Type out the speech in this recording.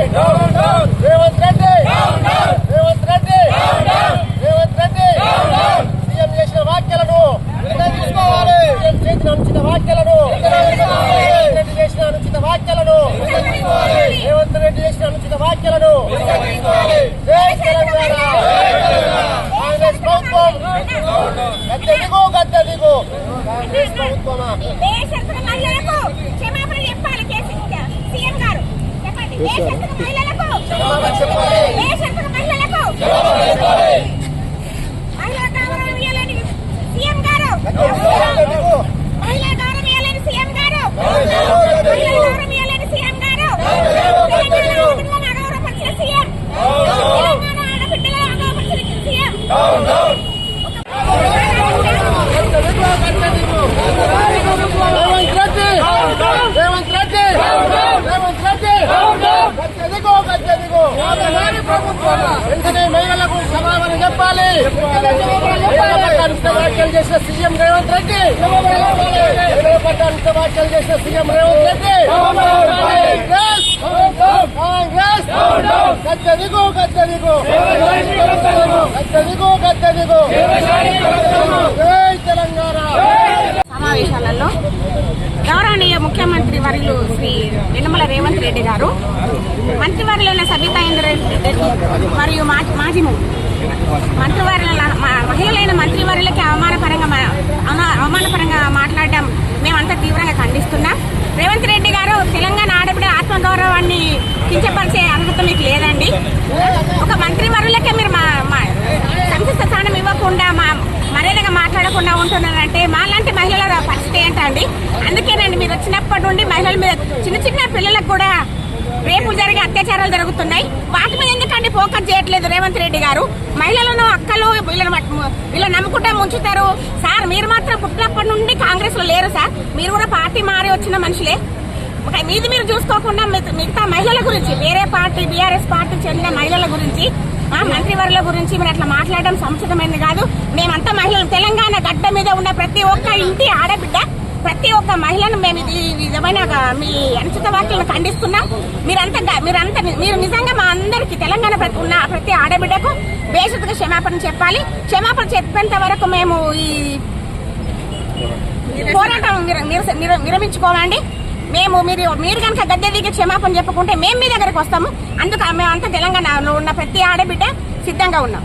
Revanth Reddy Revanth Reddy Revanth Reddy CM చేసిన వ్యాఖ్యలను తీసుకోవాలి. సీఎం చేసిన అనుచిత వ్యాఖ్యలను రెడ్డి చేసిన అనుచిత వ్యాఖ్యలను రేవంత్ రెడ్డి చేసిన అనుచిత వ్యాఖ్యలను జై తెలంగాణ. కాంగ్రెస్ ప్రభుత్వం. గద్దె దిగు గద్దె దిగు. కాంగ్రెస్ ప్రభుత్వమా దేశస్తుల మహిళలకు క్షమాపణ చెప్పాలి కేసీఆర్ సీఎం గారు చెప్పండి దేశస్తుల మహిళలకు దేశస్తుల మహిళలకు మహిళా గౌరవం ఇవ్వాలని సీఎం గారు మహిళా గౌరవం ఇవ్వాలని సీఎం గారు మహిళా గౌరవం ఇవ్వాలని సీఎం గారు తెలంగాణ ఆడబిడ్డలను అగౌరవపరిచిన సీఎం తెలంగాణ ఆడబిడ్డలను అగౌరవపరిచిన సీఎం రేవంత్ రెడ్డి రేవంత్ రెడ్డి రేవంత్ రెడ్డి గద్దెదిగో గద్దెదిగో వెంటనే మహిళలకు సమాధానం చెప్పాలి. వ్యాఖ్యలు చేసిన సీఎం రేవంత్ రెడ్డి. మహిళల వ్యాఖ్యలు చేసిన సీఎం రేవంత్ రెడ్డి. కాంగ్రెస్ కాంగ్రెస్. గద్దెదిగో గద్దెదిగో గద్దెదిగో గద్దెదిగో జై తెలంగాణ. సమావేశాలలో గౌరవనీయ ముఖ్యమంత్రి వర్యులు శ్రీ యనమల రేవంత్ రెడ్డి గారు మంత్రివర్యులైన సబితా ఇంద్రెడ్డి మరియు మా- మాజీ ము- మంత్రివర్యుల మా- మహిళలైన మంత్రివర్యులకి అవమానపరంగా మా- అవమా- అవమానపరంగా మాట్లాడడం మేమంతా తీవ్రంగా ఖండిస్తున్నాం రేవంత్ రెడ్డి గారు తెలంగాణ ఆడబిడ్డ ఆత్మగౌరవాన్ని కించపరిచే అర్హత మీకు లేదండి ఒక మంత్రివర్యులకే మీరు మా మా సంక్షిప్త స్థానం ఇవ్వకుండా మా మర్యాదగా మాట్లాడకుండా ఉంటున్నారంటే మాలాంటి మహిళల పరిస్థితి ఏంటండి అందుకేనండి మీరు వచ్చినప్పటి నుండి మహిళల మీద చిన్న చిన్న పిల్లలకు కూడా రేపులు జరిగే అత్యాచారాలు జరుగుతున్నాయి. వాటి మీద ఎందుకండి ఫోకస్ చేయట్లేదు రేవంత్ రెడ్డి గారు? మహిళలను అక్కలు వీళ్ళని వీళ్ళు వీళ్ళని నమ్ముకుంటా ముంచుతారు. సార్ మీరు మాత్రం పుట్టినప్పటి నుండి కాంగ్రెస్లో లేరు సార్. మీరు కూడా పార్టీ మారి వచ్చిన మనుషులే. ఒక మీది మీరు చూసుకోకుండా మిగతా- మహిళల గురించి వేరే పార్టీ బీఆర్ఎస్ పార్టీ చెందిన మహిళల గురించి మంత్రివర్ల గురించి మీరు అట్లా మాట్లాడడం సముచితమైనది కాదు. మేమంతా మహిళలు. తెలంగాణ గడ్డ మీద ఉన్న ప్రతి ఒక్క ఇంటి ఆడబిడ్డ ప్రతి ఒక్క మహిళను మేము ఇది విధమైన మీ అనుచిత వ్యాఖ్యలను ఖండిస్తున్నాం. మీరంతా మీరంతా మీరు నిజంగా మా అందరికి తెలంగాణ ప్రతి ఉన్న ప్రతి ఆడబిడ్డకు బేషుద్గా క్షమాపణ చెప్పాలి. క్షమాపణ చెప్పేంత వరకు మేము ఈ పోరాటం విర- విరమించుకోమండి మేము మీరు మీరు కనుక గద్దె దిగి క్షమాపణ చెప్పుకుంటే మేము మీ దగ్గరకు వస్తాము. అందుకు మేమంతా తెలంగాణలో ఉన్న ప్రతి ఆడబిడ్డ సిద్ధంగా ఉన్నాం.